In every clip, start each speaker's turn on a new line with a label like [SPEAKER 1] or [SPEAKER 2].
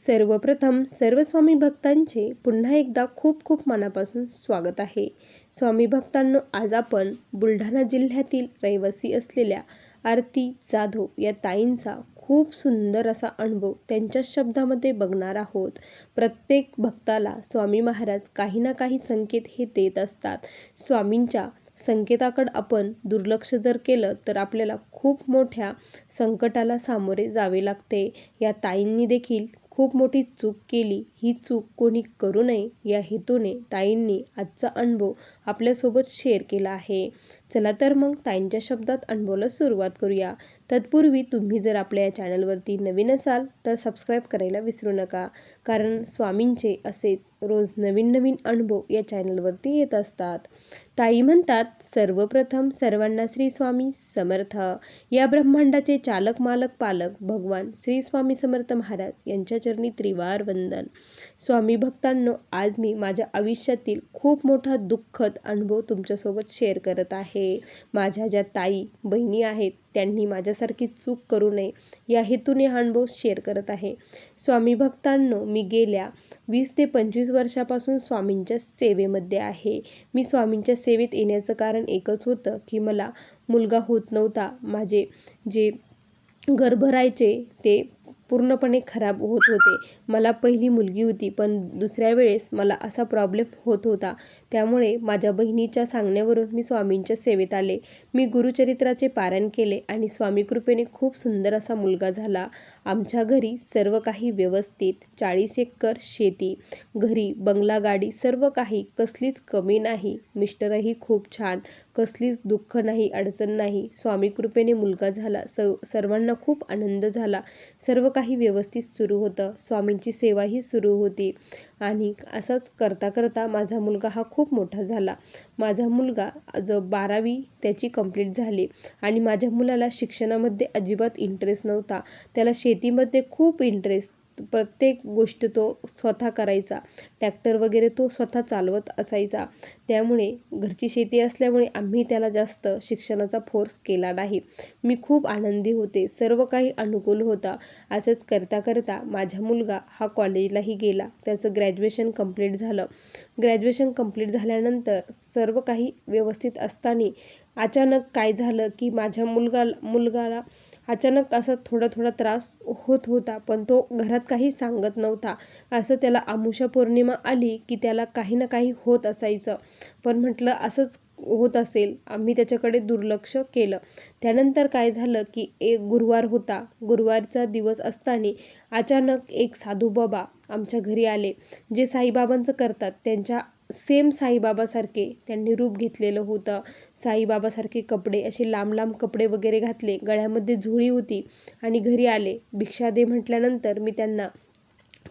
[SPEAKER 1] सर्वप्रथम सर्व स्वामी भक्तांचे पुन्हा एकदा खूप खूप मनापासून स्वागत आहे. स्वामी भक्तांनो आज आपण बुलढाणा जिल्ह्यातील रहिवासी असलेल्या आरती जाधव या ताईंचा खूप सुंदर असा अनुभव त्यांच्या शब्दामध्ये बघणार आहोत. प्रत्येक भक्ताला स्वामी महाराज काही ना काही संकेत हे देत असतात. स्वामींच्या संकेताकडं आपण दुर्लक्ष जर केलं तर आपल्याला खूप मोठ्या संकटाला सामोरे जावे लागते. या ताईंनी देखील खूप मोठी चूक केली. ही चूक कोणी करू नये या हेतूने ताईंनी आजचा अनुभव आपल्यासोबत शेअर केला आहे. चला तर मग ताईंच्या शब्दात अनुभवाला सुरुवात करूया. तत्पूर्वी तुम्ही जर आपल्या या चॅनलवरती नवीन असाल तर सबस्क्राईब करायला विसरू नका. कारण स्वामींचे असेच रोज नवीन नवीन अनुभव या चॅनलवरती येत असतात. ताई म्हणतात सर्वप्रथम सर्वांना श्री स्वामी समर्थ. या ब्रह्मांडाचे चालक मालक पालक भगवान श्री स्वामी समर्थ महाराज यांच्या चरणी त्रिवार वंदन. स्वामी भक्तांनो आज मी माझ्या आयुष्यातील खूप मोठा दुःखद अनुभव तुमच्यासोबत शेअर करत आहे. माझ्या ज्या ताई बहिणी आहेत त्यांनी माझ्यासारखी चूक करू नये. या हेतूने हा अनुभव शेअर करत आहे. स्वामी भक्तांनो मी गेल्या वीस ते पंचवीस वर्षापासून स्वामींच्या सेवेमध्ये आहे. मी स्वामींच्या सेवेत येण्याचं कारण एकच होतं की मला मुलगा होत नव्हता. माझे जे गर्भरायचे ते पूर्णपणे खराब होत होते. मला पहिली मुलगी होती पण दुसऱ्या वेळेस मला असा प्रॉब्लेम होत होता. त्यामुळे माझ्या बहिणीच्या सांगण्यावरून मी स्वामींच्या सेवेत आले. मी गुरुचरित्राचे पारायण केले आणि स्वामी कृपेने खूप सुंदर असा मुलगा झाला. आमच्या घरी सर्व काही व्यवस्थित. चाळीस एकर शेती. घरी बंगला गाडी सर्व काही. कसलीच कमी नाही. मिस्टरही खूप छान. कसलीच दुःख नाही अडचण नाही. स्वामी कृपेने मुलगा झाला. स सर्वांना खूप आनंद झाला. सर्व काही व्यवस्थित सुरू होतं. स्वामींची सेवाही सुरू होती. आणि असंच करता करता माझा मुलगा हा खूप खूप मोठा झाला. माझा मुलगा ज बारावी त्याची कंप्लीट झाली आणि माझ्या मुलाला शिक्षणामध्ये अजिबात इंटरेस्ट नव्हता. त्याला शेतीमध्ये खूप इंटरेस्ट प्रत्येक गोष्ट तो स्वतः करायचा. टॅक्टर वगैरे तो स्वतः चालवत असायचा. त्यामुळे घरची शेती असल्यामुळे आम्ही त्याला जास्त शिक्षणाचा फोर्स केला नाही. मी खूप आनंदी होते. सर्व काही अनुकूल होता. असंच करता करता माझा मुलगा हा कॉलेजलाही गेला. त्याचं ग्रॅज्युएशन कंप्लीट झालं. ग्रॅज्युएशन कंप्लीट झाल्यानंतर सर्व काही व्यवस्थित असताना अचानक काय झालं की माझ्या मुलगा मुलगाला अचानक असं थोडा थोडा त्रास होत होता पण तो घरात काही सांगत नव्हता. असं त्याला आमुषा पौर्णिमा आली की त्याला काही ना काही होत असायचं. पण म्हटलं असंच होत असेल. आम्ही त्याच्याकडे दुर्लक्ष केलं. त्यानंतर काय झालं की एक गुरुवार होता. गुरुवारचा दिवस असताना अचानक एक साधू बाबा आमच्या घरी आले जे साईबाबांचं करतात. त्यांच्या सेम साईबाबासारखे त्यांनी रूप घेतलेलं होतं. साईबाबासारखे कपडे असे लांब लांब कपडे वगैरे घातले. गळ्यामध्ये झोळी होती आणि घरी आले. भिक्षा दे म्हटल्यानंतर मी त्यांना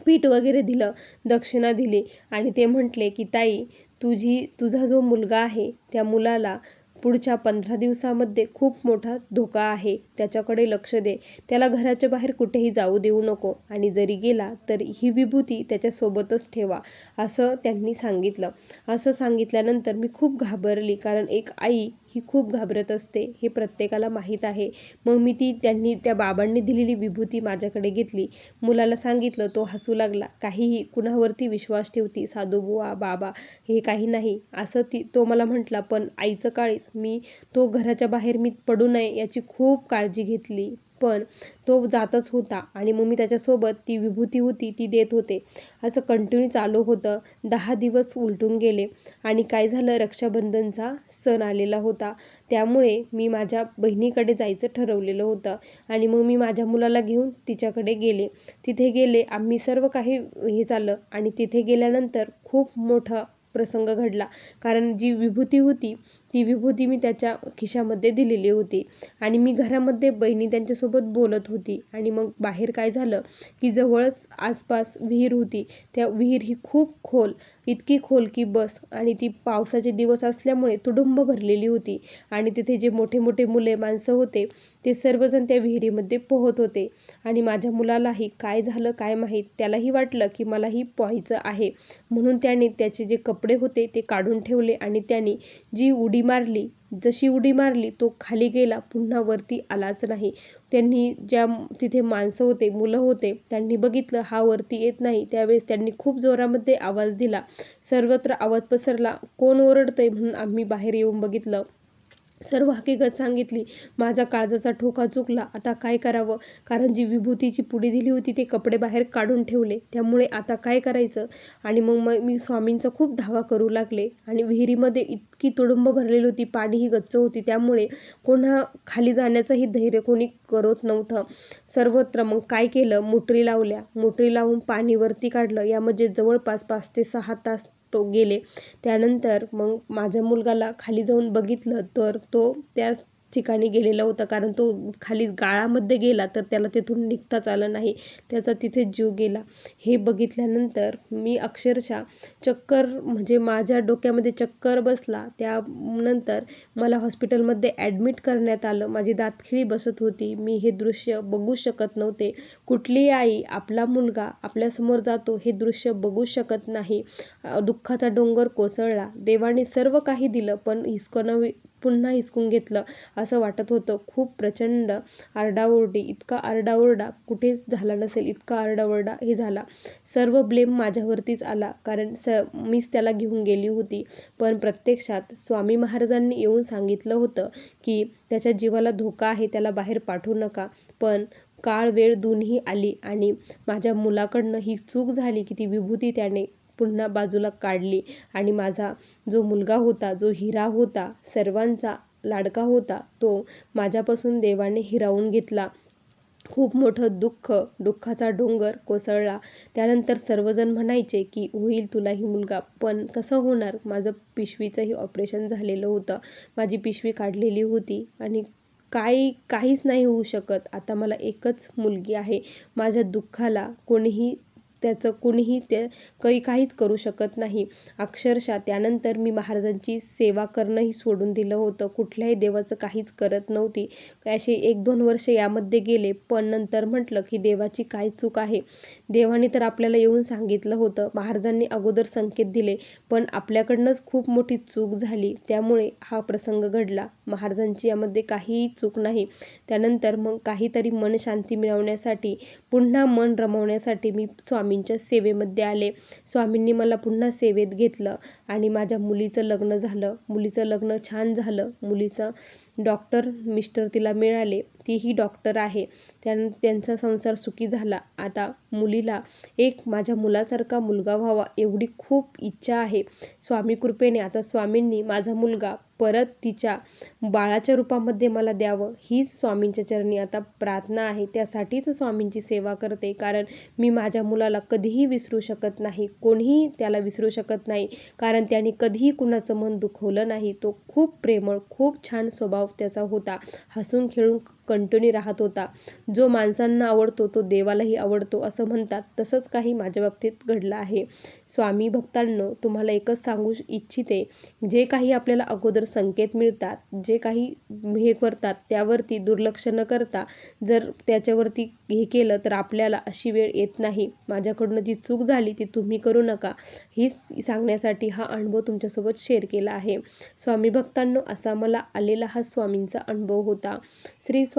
[SPEAKER 1] पीठ वगैरे दिलं दक्षिणा दिली आणि ते म्हटले की ताई तुझी तुझा जो मुलगा आहे त्या मुलाला पुढच्या पंधरा दिवसामध्ये खूप मोठा धोका आहे. त्याच्याकडे लक्ष दे. त्याला घराच्या बाहेर कुठेही जाऊ देऊ नको. आणि जरी गेला तर ही विभूती त्याच्यासोबतच ठेवा असं त्यांनी सांगितलं. असं सांगितल्यानंतर मी खूप घाबरली कारण एक आई ही खूप घाबरत असते हे प्रत्येकाला माहीत आहे. मग मी ती त्यांनी त्या बाबांनी दिलेली विभूती माझ्याकडे घेतली. मुलाला सांगितलं तो हसू लागला. काहीही कुणावरती विश्वास ठेवती साधू बुवा बाबा हे काही नाही. असं ती तो मला म्हटला. पण आईचं काळीच मी तो घराच्या बाहेर मी पडू नये याची खूप काळजी घेतली. पण तो जातच होता आणि मग मी त्याच्यासोबत ती विभूती होती ती देत होते. असं कंटिन्यू चालू होतं. दहा दिवस उलटून गेले आणि काय झालं रक्षाबंधनचा सण आलेला होता. त्यामुळे मी माझ्या बहिणीकडे जायचं ठरवलेलं होतं आणि मग मी माझ्या मुलाला घेऊन तिच्याकडे गेले. तिथे गेले आम्ही सर्व काही हे झालं आणि तिथे गेल्यानंतर खूप मोठं प्रसंग घडला. कारण जी विभूती होती ती विभूती मी त्याच्या खिशामध्ये दिलेली होती. आणि मी घरामध्ये बहिणी त्यांच्यासोबत बोलत होती. आणि मग बाहेर काय झालं की जवळच आसपास विहीर होती. त्या विहीर ही खूप खोल इतकी खोल की बस. आणि ती पावसाचे दिवस असल्यामुळे तुडुंब भरलेली होती. आणि तिथे जे मोठे मोठे मुले माणसं होते ते सर्वजण त्या विहिरीमध्ये पोहत होते. आणि माझ्या मुलालाही काय झालं काय माहीत त्यालाही वाटलं की मलाही पोहायचं आहे. म्हणून त्याने त्याचे जे कपडे होते ते काढून ठेवले. आणि त्याने जी उडी उडी मारली. जशी उडी मारली तो खाली गेला पुन्हा वरती आलाच नाही. त्यांनी ज्या तिथे माणसं होते मुलं होते त्यांनी बघितलं हा वरती येत नाही. त्यावेळेस त्यांनी खूप जोरामध्ये आवाज दिला. सर्वत्र आवाज पसरला कोण ओरडतंय म्हणून आम्ही बाहेर येऊन बघितलं. सर्व हकीकत सांगितली. माझा काळजाचा ठोका चुकला. आता काय करावं? कारण जी विभूतीची पुडी दिली होती ते कपडे बाहेर काढून ठेवले. त्यामुळे आता काय करायचं? आणि मग मग मी स्वामींचा खूप धावा करू लागले. आणि विहिरीमध्ये इतकी तुडुंब भरलेली होती पाणीही गच्च होती. त्यामुळे कोणा खाली जाण्याचंही धैर्य कोणी करत नव्हतं. सर्वत्र मग काय केलं? मोटरी लावल्या. मोटरी लावून पाणी वरती काढलं. यामध्ये म्हणजे जवळपास पाच ते सहा तास तो गेले. त्यानंतर मग माझ्या मुलगाला खाली जाऊन बघितलं तर तो त्या ठिकाणी गेलेला होता. कारण तो खाली गाळामध्ये गेला तर त्याला तिथून निघताच आलं नाही. त्याचा तिथे जीव गेला. हे बघितल्यानंतर मी अक्षरशः चक्कर म्हणजे माझ्या डोक्यामध्ये चक्कर बसला. त्यानंतर मला हॉस्पिटलमध्ये ॲडमिट करण्यात आलं. माझी दातखिळी बसत होती. मी हे दृश्य बघू शकत नव्हते. कुठलीही आई आपला मुलगा आपल्यासमोर जातो हे दृश्य बघू शकत नाही. दुःखाचा डोंगर कोसळला. देवाने सर्व काही दिलं पण हिसकणं पुन्हा हिसकून घेतलं. असं वाटत होतं. खूप प्रचंड आरडाओरडी. इतका आरडाओरडा कुठेच झाला नसेल. इतका आरडाओरडा हे झाला. सर्व ब्लेम माझ्यावरतीच आला. कारण स मीच त्याला घेऊन गेली होती. पण प्रत्यक्षात स्वामी महाराजांनी येऊन सांगितलं होतं की त्याच्या जीवाला धोका आहे. त्याला बाहेर पाठवू नका. पण काळ वेळ दोन्ही आली आणि माझ्या मुलाकडनं ही चूक झाली की ती विभूती त्याने पुन्हा बाजूला काढली आणि माझा जो मुलगा होता जो हिरा होता सर्वांचा लाडका होता तो माझ्यापासून देवाने हिरावून घेतला. खूप मोठं दुःख दुःखाचा डोंगर कोसळला. त्यानंतर सर्वजण म्हणायचे की होईल तुलाही मुलगा पण कसं होणार? माझं पिशवीचंही ऑपरेशन झालेलं होतं. माझी पिशवी काढलेली होती आणि काही काहीच नाही होऊ शकत. आता मला एकच मुलगी आहे. माझ्या दुःखाला कोणीही त्याचं कुणीही ते काही काहीच करू शकत नाही. अक्षरशः त्यानंतर मी महाराजांची सेवा करणंही सोडून दिलं होतं. कुठल्याही देवाचं काहीच करत नव्हती. असे एक दोन वर्ष यामध्ये गेले. पण नंतर म्हटलं की देवाची काय चूक आहे? देवाने तर आपल्याला येऊन सांगितलं होतं. महाराजांनी अगोदर संकेत दिले. पण आपल्याकडनंच खूप मोठी चूक झाली. त्यामुळे हा प्रसंग घडला. महाराजांची यामध्ये काहीही चूक नाही. त्यानंतर मग काहीतरी मन शांती मिळवण्यासाठी पुन्हा मन रमवण्यासाठी मी स्वामी स्वामींच्या सेवेमध्ये आले. स्वामींनी मला पुन्हा सेवेत घेतलं आणि माझ्या मुलीचं लग्न झालं. मुलीचं लग्न छान झालं. मुलीचं डॉक्टर मिस्टर तिला मिळाले. तीही डॉक्टर आहे. त्यां त्यांचा संसार सुखी झाला. आता मुलीला एक माझ्या मुलासारखा मुलगा व्हावा एवढी खूप इच्छा आहे. स्वामी कृपेने आता स्वामींनी माझा मुलगा परत तिच्या बाळाच्या रूपामध्ये मला द्यावं. हीच स्वामींच्या चरणी आता प्रार्थना आहे. त्यासाठीच स्वामींची सेवा करते. कारण मी माझ्या मुलाला कधीही विसरू शकत नाही. कोणीही त्याला विसरू शकत नाही. कारण त्याने कधीही कुणाचं मन दुखवलं नाही. तो खूप प्रेमळ खूप छान स्वभाव त्याचा होता. हसून खेळून कंटिन्यू राहत होता. जो माणसांना आवडतो तो देवालाही आवडतो असं म्हणतात. तसंच काही माझ्या बाबतीत घडलं आहे. स्वामी भक्तांनो तुम्हाला एकच सांगू इच्छिते जे काही आपल्याला अगोदर संकेत मिळतात जे काही हे करतात त्यावरती दुर्लक्ष न करता जर त्याच्यावरती हे केलं तर आपल्याला अशी वेळ येत नाही. माझ्याकडून जी चूक झाली ती तुम्ही करू नका. हीच सांगण्यासाठी हा अनुभव तुमच्यासोबत शेअर केला आहे. स्वामी भक्तांनो असा मला आलेला हा स्वामींचा अनुभव होता. श्री स्वामी